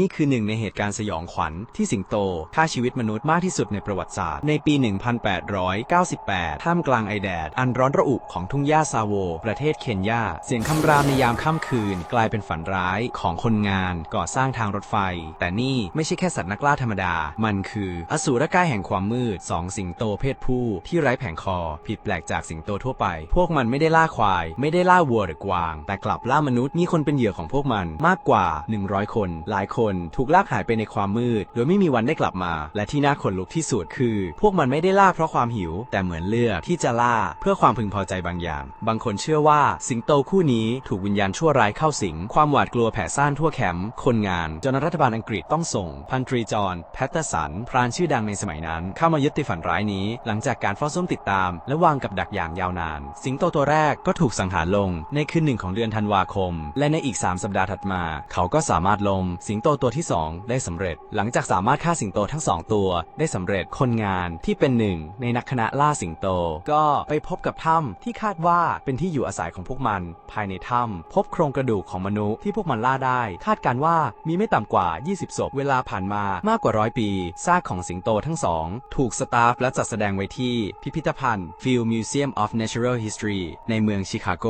นี่คือหนึ่งในเหตุการณ์สยองขวัญที่สิงโตฆ่าชีวิตมนุษย์มากที่สุดในประวัติศาสตร์ ในปี 1898 ท่ามกลางไอแดด อันร้อนระอุของทุ่งหญ้าซาโว ประเทศเคนยา เสียงคำรามในยามค่ำคืน กลายเป็นฝันร้ายของคนงานก่อสร้างทางรถไฟ แต่นี่ไม่ใช่แค่สัตว์นักล่าธรรมดา มันคือ อสูรกายแห่งความมืดสองสิงโตเพศผู้ที่ไร้แผงคอ ผิดแปลกจากสิงโตทั่วไป พวกมันไม่ได้ล่าควาย ไม่ได้ล่าวัวหรือกวาง แต่กลับล่ามนุษย์มีคนเป็นเหยื่อของพวกมันมากกว่า 100 คน หลายคนถูกลากหายไปในความมืด โดยไม่มีวันได้กลับมา และที่น่าขนลุกที่สุดคือ พวกมันไม่ได้ล่าเพราะความหิว แต่เหมือนเลือกที่จะล่าเพื่อความพึงพอใจบางอย่าง บางคนเชื่อว่าสิงโตคู่นี้ถูกวิญญาณชั่วร้ายเข้าสิง ความหวาดกลัวแผ่ซ่านทั่วแคมป์คนงานจนรัฐบาลอังกฤษต้องส่ง พันตรีจอห์นแพตเตอร์สันพรานชื่อดังในสมัยนั้น เข้ามายึดติดฝันร้ายนี้ หลังจากการเฝ้าซุ่มติดตาม และวางกับดักอย่างยาวนาน สิงโตตัวแรกก็ถูกสังหารลงในคืนหนึ่งของเดือนธันวาคม และในอีก 3 สัปดาห์ถัดมา เขาก็สามารถลมสิงโตตัวที่ 2 ได้สำเร็จ หลังจากสามารถฆ่าสิงโตทั้งสองตัว ได้สำเร็จคนงานที่เป็นหนึ่งในนักคณะล่าสิงโต ก็ไปพบกับถ้ำที่คาดว่าเป็นที่อยู่อาศัยของพวกมัน ภายในถ้ำพบโครงกระดูกของมนุษย์ที่พวกมันล่าได้ คาดการว่ามีไม่ต่ำกว่า 20 ศพ เวลาผ่านมามากกว่าร้อยปี ซากของสิงโตทั้งสอง ถูกสตาฟและจัดแสดงไว้ที่พิพิธภัณฑ์ Field Museum of Natural History ในเมืองชิคาโก